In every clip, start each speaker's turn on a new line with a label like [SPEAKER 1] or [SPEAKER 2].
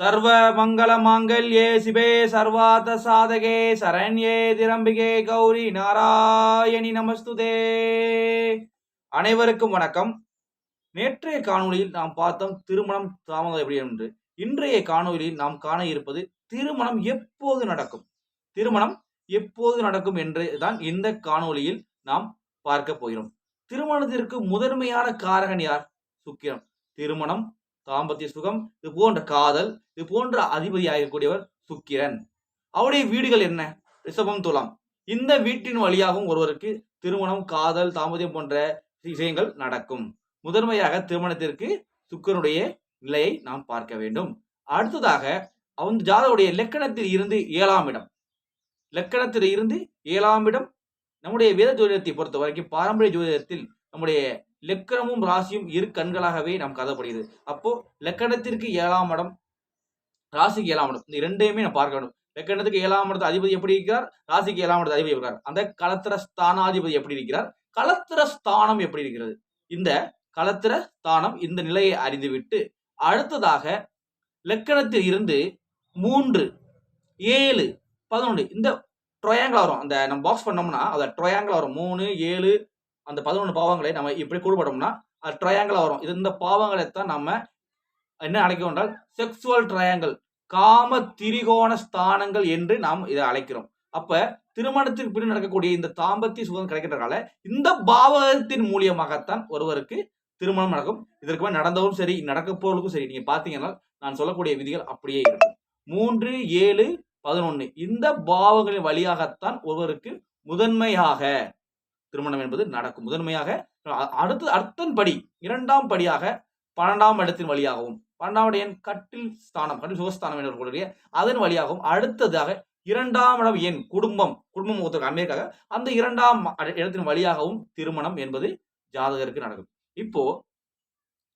[SPEAKER 1] சர்வ மங்கள மாங்கல்யே சிவே சர்வாத சாதகே சரண்யே திரம்பிகே கௌரி நாராயணி நமஸ்துதே. அனைவருக்கும் வணக்கம். நேற்றைய காணொலியில் நாம் பார்த்தோம் திருமணம் தாமதம் எப்படி என்று. இன்றைய காணொலியில் நாம் காண இருப்பது திருமணம் எப்போது நடக்கும்? திருமணம் எப்போது நடக்கும் என்று தான் இந்த காணொலியில் நாம் பார்க்க போகிறோம். திருமணத்திற்கு முதன்மையான காரகன் யார்? சுக்கிரம் திருமணம் தாம்பத்திய சுகம் இது போன்ற காதல் இது போன்ற அதிபதியாக இருக்கக்கூடியவர் சுக்கிரன். அவருடைய வீடுகள் என்ன? ரிஷபம் துலாம். இந்த வீட்டின் வழியாகவும் ஒருவருக்கு திருமணம் காதல் தாம்பத்தியம் போன்ற விஷயங்கள் நடக்கும். முதன்மையாக திருமணத்திற்கு சுக்கரனுடைய நிலையை நாம் பார்க்க வேண்டும். அடுத்ததாக அவன் ஜாதவுடைய லக்கணத்தில் இருந்து ஏழாம் இடம். லக்கணத்தில் இருந்து ஏழாம் இடம். நம்முடைய வேத ஜோதிடத்தை பொறுத்த வரைக்கும் பாரம்பரிய ஜோதிடத்தில் நம்முடைய லக்கணமும் ராசியும் இரு கண்களாகவே நாம் கருதப்படுகிறது. அப்போ லக்கணத்திற்கு ஏழாம் இடம் ராசிக்கு ஏழாம் இடம். இந்த இரண்டையுமே நான் பார்க்க வேண்டும். லக்கணத்துக்கு ஏழாம் இடத்து அதிபதி எப்படி இருக்கிறார்? ராசிக்கு ஏழாம் இடத்து அதிபதி இருக்கிறார். அந்த களத்திர ஸ்தானாதிபதி எப்படி இருக்கிறார்? களத்திர ஸ்தானம் எப்படி இருக்கிறது? இந்த களத்திர ஸ்தானம் இந்த நிலையை அறிந்துவிட்டு அடுத்ததாக லக்கணத்தில் இருந்து மூன்று ஏழு பதினொன்று இந்த ட்ரொயாங்கிள் வரும். அந்த நம்ம பாக்ஸ் பண்ணோம்னா அதை ட்ரொயாங்கிள் வரும். மூணு ஏழு அந்த பதினொன்று பாவங்களை நம்ம இப்படி கூடுபட்டோம்னா அது ட்ரையாங்கிளாக வரும். இது இந்த பாவங்களை தான் நம்ம என்ன அழைக்கிறோம் என்றால் செக்ஸுவல் ட்ரையாங்கிள் காம திரிகோண ஸ்தானங்கள் என்று நாம் இதை அழைக்கிறோம். அப்ப திருமணத்திற்கு பின் நடக்கக்கூடிய இந்த தாம்பத்திய சுகம் கிடைக்கிறதுனால இந்த பாவகத்தின் மூலியமாகத்தான் ஒருவருக்கு திருமணம் நடக்கும். இதற்கு மேல் நடந்தவும் சரி நடக்க போவதுக்கும் சரி நீங்க பாத்தீங்கன்னா நான் சொல்லக்கூடிய விதிகள் அப்படியே இருக்கும். மூன்று ஏழு பதினொன்னு. இந்த பாவங்களின் வழியாகத்தான் ஒருவருக்கு முதன்மையாக திருமணம் என்பது நடக்கும். முதன்மையாக அடுத்து அடுத்தன் படி இரண்டாம் படியாக பன்னெண்டாம் இடத்தின் வழியாகவும் பன்னெண்டாம் எண் கட்டில் ஸ்தானம் கட்டில் சுகஸ்தானம் என்று சொல்லக்கூடிய அதன் வழியாகவும் அடுத்ததாக இரண்டாம் இடம் எண் குடும்பம் குடும்பம் ஒருத்தருக்கு அமைக்காக அந்த இரண்டாம் அ- இடத்தின் வழியாகவும் திருமணம் என்பது ஜாதகருக்கு நடக்கும். இப்போ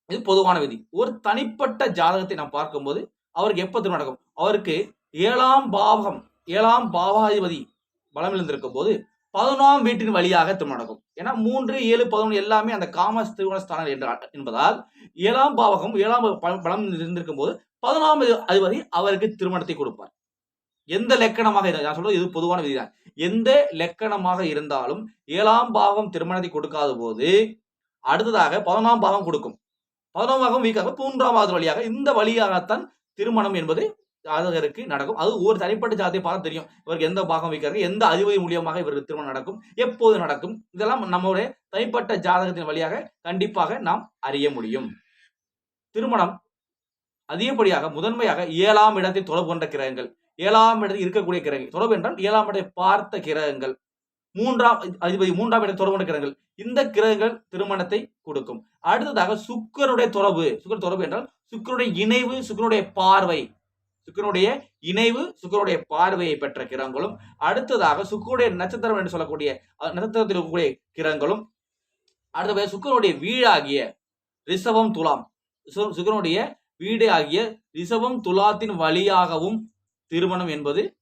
[SPEAKER 1] இது பொதுவான விதி. ஒரு தனிப்பட்ட ஜாதகத்தை நாம் பார்க்கும்போது அவருக்கு எப்போ திருமணம் நடக்கும்? அவருக்கு ஏழாம் பாவகம் ஏழாம் பாவாதிபதி பலம் இருந்திருக்கும் போது பதினொன்றாம் வீட்டின் வழியாக திருமணம் நடக்கும். ஏன்னா மூன்று ஏழு பதினொன்று எல்லாமே அந்த காமஸ் திருமண ஸ்தானம் என்ற என்பதால் ஏழாம் பாவகம் ஏழாம் ப- பலம் இருந்திருக்கும் போது பதினொன்றாம் அதிபதி அவருக்கு திருமணத்தை கொடுப்பார். எந்த லெக்கணமாக இருந்தால் நான் சொல்றது இது பொதுவான விதிதான். எந்த லெக்கணமாக இருந்தாலும் ஏழாம் பாவம் திருமணத்தை கொடுக்காத போது அடுத்ததாக பதினொன்றாம் பாவம் கொடுக்கும். பதினொன்றாம் பாகம் வீக்காக மூன்றாவது வழியாக இந்த வழியாகத்தான் திருமணம் என்பது ஜாதகருக்கு நடக்கும். அது ஒரு தனிப்பட்ட ஜாதியை பார்த்து தெரியும். இவருக்கு எந்த பாகம் வைக்கிறது எந்த அதிபதி மூலியமாக இவருக்கு திருமணம் நடக்கும் எப்போது நடக்கும் இதெல்லாம் நம்மளுடைய தனிப்பட்ட ஜாதகத்தின் வழியாக கண்டிப்பாக நாம் அறிய முடியும். திருமணம் அதிகப்படியாக முதன்மையாக ஏழாம் இடத்தை தொடர்பு கொண்ட கிரகங்கள். ஏழாம் இடத்தில் இருக்கக்கூடிய கிரகங்கள். தொடர்பு என்றால் ஏழாம் இடத்தை பார்த்த கிரகங்கள். மூன்றாம் அதிபதி மூன்றாம் இடத்தை தொடர்பு கொண்ட கிரகங்கள். இந்த கிரகங்கள் திருமணத்தை கொடுக்கும். அடுத்ததாக சுக்கருடைய தொடர்பு. சுக்கர தொடர்பு என்றால் சுக்கருடைய இணைவு சுக்கருடைய பார்வை. சுக்கரனுடைய இணைவு சுக்கரனுடைய பார்வையை பெற்ற கிரகங்களும் அடுத்ததாக சுக்கரனுடைய நட்சத்திரம் என்று சொல்லக்கூடிய நட்சத்திரத்தில் இருக்கக்கூடிய கிரகங்களும் அடுத்தபடியாக சுக்கரனுடைய வீடாகிய ரிஷபம் துலாம். சுக்கரனுடைய வீடு ஆகிய ரிஷபம் துலாத்தின் வழியாகவும் திருமணம் என்பது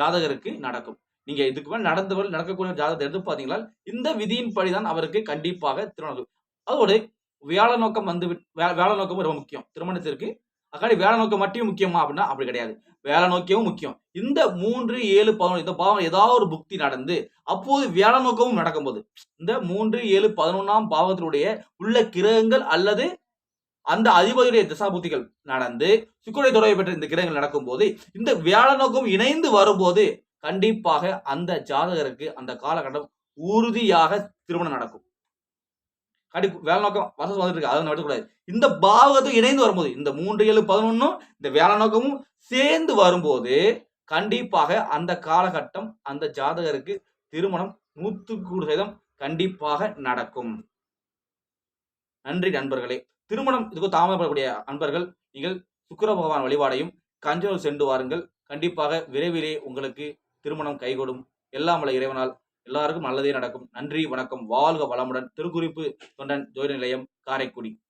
[SPEAKER 1] ஜாதகருக்கு நடக்கும். நீங்க இதுக்கு மேல் நடந்தவர் நடக்கக்கூடிய ஜாதகத்தை எடுத்து பார்த்தீங்களா இந்த விதியின் படிதான் அவருக்கு கண்டிப்பாக திருமணம். அதோடு வியாழ நோக்கம் வந்து வியாழ வே- நோக்கமும் ரொம்ப முக்கியம். திருமணத்திற்கு அக்காடி வேலை நோக்கம் மட்டும் முக்கியமா அப்படின்னா அப்படி கிடையாது. வேலை நோக்கியமும் முக்கியம். இந்த மூன்று ஏழு பதினொன்று இந்த பாவம் ஏதாவது ஒரு புக்தி நடந்து அப்போது வேலை நோக்கமும் நடக்கும்போது இந்த மூன்று ஏழு பதினொன்னாம் பாவத்தினுடைய உள்ள கிரகங்கள் அல்லது அந்த அதிபதியுடைய திசாபுத்திகள் நடந்து சுக்கரனை தொடர்பு பெற்ற இந்த கிரகங்கள் நடக்கும்போது இந்த வேலை நோக்கம் இணைந்து வரும்போது கண்டிப்பாக அந்த ஜாதகருக்கு அந்த காலகட்டம் உறுதியாக திருமணம் நடக்கும். கடி வேலை நோக்கம் வசதி வந்துட்டு இருக்கு அதை நடத்தக்கூடாது இந்த பாவகத்தை இணைந்து வரும்போது இந்த மூன்று ஏழு பதினொன்னும் இந்த வேலை நோக்கமும் சேர்ந்து வரும்போது கண்டிப்பாக அந்த காலகட்டம் அந்த ஜாதகருக்கு திருமணம் நூற்றுக்கு சதம் கண்டிப்பாக நடக்கும். நன்றி நண்பர்களே. திருமணம் இதுக்கு தாமதப்படக்கூடிய அன்பர்கள் நீங்கள் சுக்கர பகவான் வழிபாடையும் கஞ்சனூர் சென்று வாருங்கள். கண்டிப்பாக விரைவிலே உங்களுக்கு திருமணம் கைகூடும். எல்லாம் வல்ல இறைவனால் எல்லாருக்கும் நல்லதே நடக்கும். நன்றி வணக்கம். வாழ்க வளமுடன். திருக்குறிப்பு தொண்டன் ஜோதி நிலையம் காரைக்குடி.